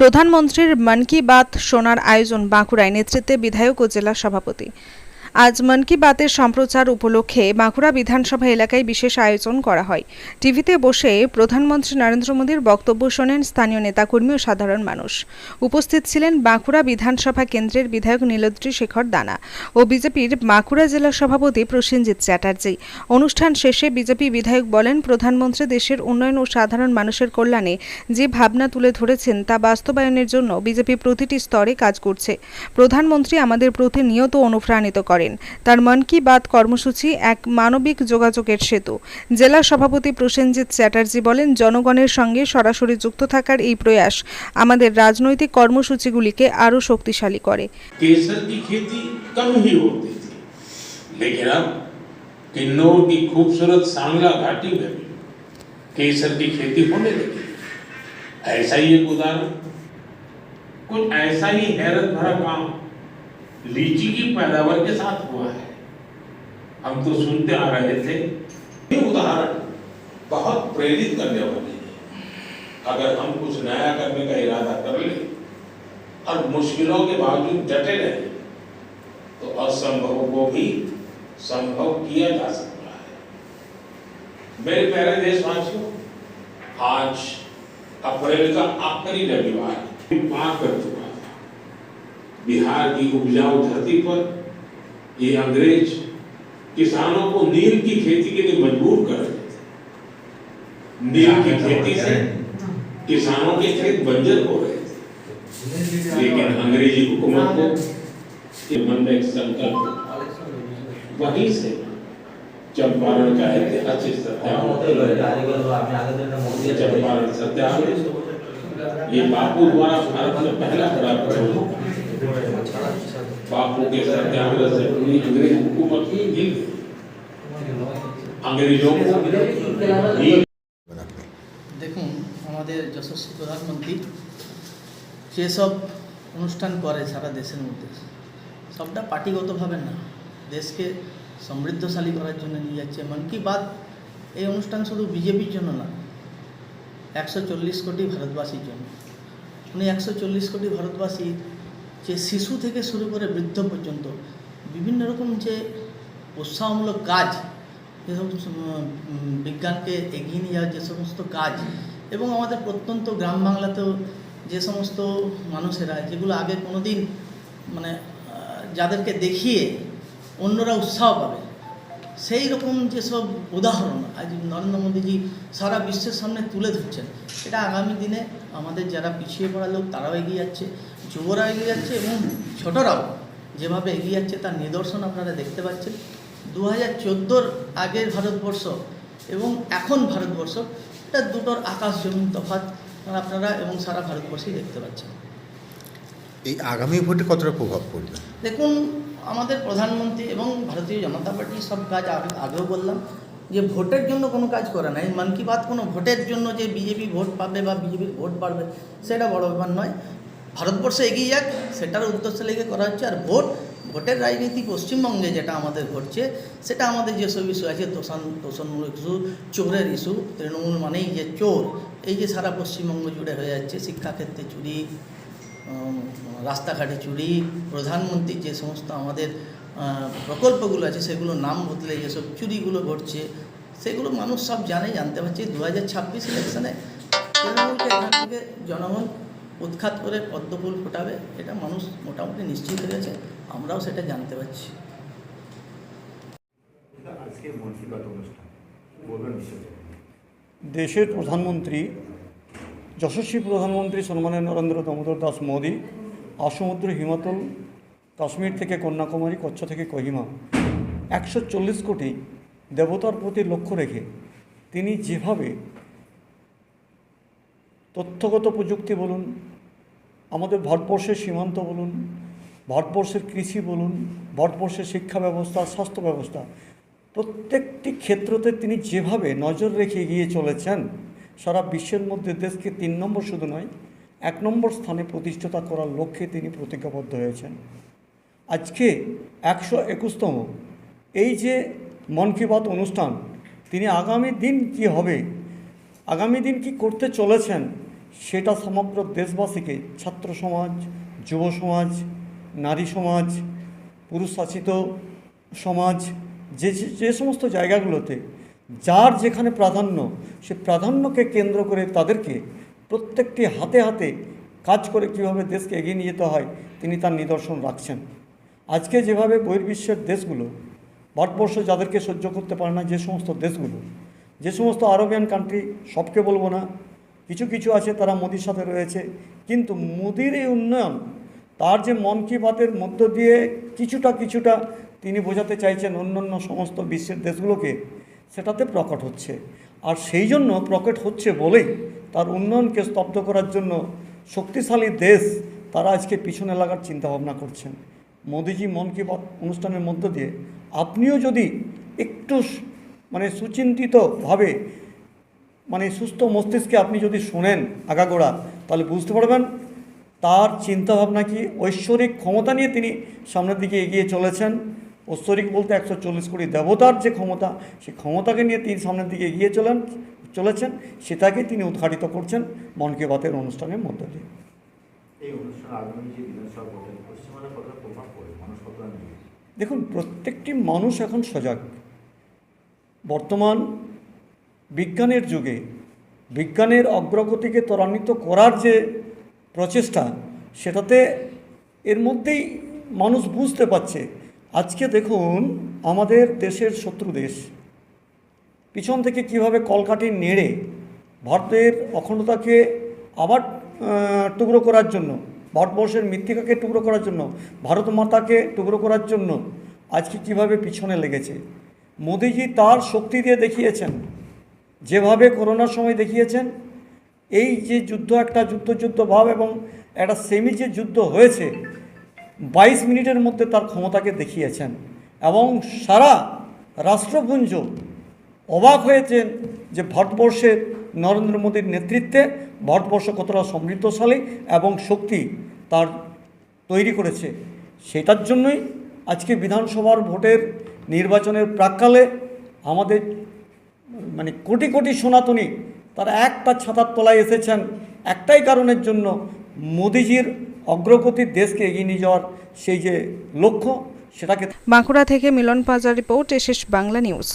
প্রধানমন্ত্রীর মন কি বাত শোনার আয়োজন বাঁকুড়ায়। নেতৃত্বে বিধায়ক ও জেলা সভাপতি। আজ মন কি বাতের সম্প্রচার উপলক্ষে বাঁকুড়া বিধানসভা এলাকায় বিশেষ আয়োজন করা হয়। টিভিতে বসে প্রধানমন্ত্রী নরেন্দ্র মোদীর বক্তব্য শোনেন স্থানীয় নেতাকর্মী ও সাধারণ মানুষ। উপস্থিত ছিলেন বাঁকুড়া বিধানসভা কেন্দ্রের বিধায়ক নীলদ্রি শেখর দানা ও বিজেপির বাঁকুড়া জেলা সভাপতি প্রসেনজিৎ চ্যাটার্জি। অনুষ্ঠান শেষে বিজেপি বিধায়ক বলেন, প্রধানমন্ত্রী দেশের উন্নয়ন ও সাধারণ মানুষের কল্যাণে যে ভাবনা তুলে ধরেছেন তা বাস্তবায়নের জন্য বিজেপি প্রতিটি স্তরে কাজ করছে। প্রধানমন্ত্রী আমাদের প্রতিনিয়ত অনুপ্রাণিত করেন তার মন কি বাত কর্মসূচি এক মানবিক যোগাযোগের সেতু জেলা সভাপতি প্রসেনজিৎ চ্যাটার্জি বলেন জনগণের সঙ্গে সরাসরি যুক্ত থাকার এই প্রয়াস আমাদের রাজনৈতিক কর্মসূচিগুলিকে আরও শক্তিশালী করে केसर की खेती कम ही होती थी लेकिन अब किन्नौर की खूबसूरत सांगला घाटी में भी केसर की खेती होने लगी ऐसा ही एक उदाहरण कुछ ऐसा ही हैरत भरा काम लीची की पैदावार के साथ हुआ है। हम तो सुनते आ रहे थे। ये उदाहरण बहुत प्रेरित करने वाले हैं। अगर हम कुछ नया करने का इरादा कर लें और मुश्किलों के बावजूद डटे रहे तो असंभव को भी संभव किया जा सकता है। मेरे प्यारे देशवासियों, आज अप्रैल का आखिरी रविवार पार कर चुका बिहार की उपजाऊ धरती पर ये अंग्रेज़ किसानों को नील की खेती के लिए मजबूर कर रहे थे नील की खेती से किसानों के खेत बंजर हो रहे थे लेकिन अंग्रेज़ी हुकूमत को मन में एक संकल्प। वहीं से चंपारण का ऐतिहासिक सत्याग्रह चंपारण सत्याग्रह ये बापू द्वारा भारत में पहला बड़ा प्रयोग बापू के सत्याग्रह से पूरी अंग्रेज हुकूमत ही हिल गई अंग्रेजों को नील দেখুন আমাদের যশস্বী প্রধানমন্ত্রী যেসব অনুষ্ঠান করে সারা দেশের মধ্যে সবটা পার্টিগতভাবে না দেশকে সমৃদ্ধশালী করার জন্য নিয়ে যাচ্ছে মন কি বাত এই অনুষ্ঠান শুধু বিজেপির জন্য না একশো চল্লিশ কোটি ভারতবাসীর জন্য উনি একশো চল্লিশ কোটি ভারতবাসী যে শিশু থেকে শুরু করে বৃদ্ধ পর্যন্ত বিভিন্ন রকম যে উৎসাহমূলক কাজ যেসব বিজ্ঞানকে এগিয়ে নিয়ে যাওয়ার যে সমস্ত কাজ এবং আমাদের প্রত্যন্ত গ্রাম বাংলাতেও যে সমস্ত মানুষেরা, যেগুলো আগে কোনো দিন মানে যাদেরকে দেখিয়ে অন্যরা উৎসাহ পাবে সেই রকম যেসব উদাহরণ আজ নরেন্দ্র মোদীজি সারা বিশ্বের সামনে তুলে ধরছেন এটা আগামী দিনে আমাদের যারা পিছিয়ে পড়া লোক তারাও এগিয়ে যাচ্ছে যুবরা এগিয়ে যাচ্ছে এবং ছোটরাও যেভাবে এগিয়ে যাচ্ছে তার নিদর্শন আপনারা দেখতে পাচ্ছেন। দু হাজার চোদ্দোর আগের ভারতবর্ষ এবং এখন ভারতবর্ষ এটা দুটোর আকাশ জমিন তফাৎ আপনারা এবং সারা ভারতবর্ষেই দেখতে পাচ্ছেন। এই আগামী ভোটে কতটা প্রভাব পড়বে? দেখুন আমাদের প্রধানমন্ত্রী এবং ভারতীয় জনতা পার্টি সব কাজ আগে আগেও বললাম যে ভোটের জন্য কোনো কাজ করে না। এই মন কি বাত কোনো ভোটের জন্য যে বিজেপি ভোট পাবে বা বিজেপির ভোট বাড়বে সেটা বড় ব্যাপার নয়। ভারতবর্ষে এগিয়ে যাক, সেটার উদ্দেশ্য লেগে করা হচ্ছে। আর ভোট, ভোটের রাজনীতি পশ্চিমবঙ্গে যেটা আমাদের ঘটছে, সেটা আমাদের যেসব ইস্যু আছে তোষণ তোষণমূলক ইস্যু চোরের ইস্যু তৃণমূল মানেই যে চোর, এই যে সারা পশ্চিমবঙ্গ জুড়ে হয়ে যাচ্ছে শিক্ষাক্ষেত্রে চুরি রাস্তাঘাটে চুরি প্রধানমন্ত্রীর যে সমস্ত আমাদের প্রকল্পগুলো আছে সেগুলো নাম বদলে যেসব চুরিগুলো ঘটছে সেগুলো মানুষ সব জানে জানতে পারছে। দু হাজার ছাব্বিশ ইলেকশনে তৃণমূলকে এখান থেকে জনগণ উৎখাত করে পদ্মফুল ফোটাবে এটা মানুষ মোটামুটি নিশ্চিত হয়ে গেছে আমরাও সেটা জানতে পারছি। দেশের প্রধানমন্ত্রী যশস্বী প্রধানমন্ত্রী সম্মানীয় নরেন্দ্র দামোদর দাস মোদী, আসমুদ্র হিমাচল, কাশ্মীর থেকে কন্যাকুমারী, কচ্ছ থেকে কহিমা, একশো চল্লিশ কোটি দেবতার প্রতি লক্ষ্য রেখে তিনি যেভাবে তথ্যগত প্রযুক্তি বলুন, আমাদের ভারতবর্ষের সীমান্ত বলুন, ভারতবর্ষের কৃষি বলুন, ভারতবর্ষের শিক্ষা ব্যবস্থা, স্বাস্থ্য ব্যবস্থা, প্রত্যেকটি ক্ষেত্রতে তিনি যেভাবে নজর রেখে এগিয়ে চলেছেন সারা বিশ্বের মধ্যে দেশকে তিন নম্বর শুধু নয়, এক নম্বর স্থানে প্রতিষ্ঠাতা করার লক্ষ্যে তিনি প্রতিজ্ঞাবদ্ধ হয়েছেন। আজকে একশো একুশতম এই যে মন কি বাত অনুষ্ঠান, তিনি আগামী দিন কি হবে, আগামী দিন কি করতে চলেছেন, সেটা সমগ্র দেশবাসীকে, ছাত্র সমাজ, যুব সমাজ, নারী সমাজ, পুরুষ শাসিত সমাজ, যে যে- যে সমস্ত জায়গাগুলোতে যার যেখানে প্রাধান্য, সে প্রাধান্যকে কেন্দ্র করে তাদেরকে প্রত্যেকটি হাতে হাতে কাজ করে কীভাবে দেশকে এগিয়ে নিয়ে যেতে হয়, তিনি তার নিদর্শন রাখছেন। আজকে যেভাবে বহির্বিশ্বের দেশগুলো, ভারতবর্ষ যাদেরকে সহ্য করতে পারে না, যে সমস্ত দেশগুলো, যে সমস্ত আরবিয়ান কান্ট্রি সবকে বলব না, কিছু কিছু আছে তারা মোদির সাথে রয়েছে, কিন্তু মোদির এই উন্নয়ন, তার যে মন কি বাতের মধ্য দিয়ে কিছুটা কিছুটা তিনি বোঝাতে চাইছেন অন্যান্য সমস্ত বিশ্বের দেশগুলোকে সেটাতে প্রকট হচ্ছে। আর সেই জন্য প্রকট হচ্ছে বলেই তার উন্নয়নকে স্তব্ধ করার জন্য শক্তিশালী দেশ তারা আজকে পিছনে লাগার চিন্তাভাবনা করছেন। মোদিজি মন কি বাত অনুষ্ঠানের মধ্য দিয়ে, আপনিও যদি একটু মানে সুচিন্তিতভাবে মানে সুস্থ মস্তিষ্কে আপনি যদি শোনেন আগাগোড়া, তাহলে বুঝতে পারবেন তার চিন্তাভাবনা কি ঐশ্বরিক ক্ষমতা নিয়ে তিনি সামনের দিকে এগিয়ে চলেছেন। ঐশ্বরিক বলতে একশো চল্লিশ কোটি দেবতার যে ক্ষমতা সেই ক্ষমতাকে নিয়ে তিনি সামনের দিকে এগিয়ে চলেন চলেছেন সেটাকে তিনি উদ্ঘাটিত করছেন মন কি বাতের অনুষ্ঠানের মধ্য দিয়ে। দেখুন প্রত্যেকটি মানুষ এখন সজাগ। বর্তমান বিজ্ঞানের যুগে বিজ্ঞানের অগ্রগতিকে ত্বরান্বিত করার যে প্রচেষ্টা সেটাতে এর মধ্যেই মানুষ বুঝতে পারছে আজকে দেখুন আমাদের দেশের শত্রু দেশ। পিছন থেকে কীভাবে কলকাঠি নেড়ে ভারতের অখণ্ডতাকে আবার টুকরো করার জন্য, ভারতবর্ষের মৃত্তিকাকে টুকরো করার জন্য, ভারত মাতাকে টুকরো করার জন্য আজকে কীভাবে পিছনে লেগেছে। মোদিজি তার শক্তি দিয়ে দেখিয়েছেন, যেভাবে করোনার সময় দেখিয়েছেন, এই যে যুদ্ধ, একটা যুদ্ধ যুদ্ধ ভাব এবং একটা সেমি যে যুদ্ধ হয়েছে বাইশ মিনিটের মধ্যে তার ক্ষমতাকে দেখিয়েছেন এবং সারা রাষ্ট্রপুঞ্জ অবাক হয়েছেন যে ভারতবর্ষের নরেন্দ্র মোদীর নেতৃত্বে ভারতবর্ষ কতটা সমৃদ্ধশালী এবং শক্তি তার তৈরি করেছে। সেটার জন্যই আজকে বিধানসভার ভোটের নির্বাচনের প্রাককালে আমাদের মানে কোটি কোটি সনাতনী তারা একটা ছাতার তলায় এসেছেন। একটাই কারণের জন্য মোদিজির অগ্রগতির দেশকে এগিয়ে নিয়ে যাওয়ার সেই যে লক্ষ্য, সেটাকে বাঁকুড়া থেকে মিলন পাজার রিপোর্ট এশেষ বাংলা নিউজ।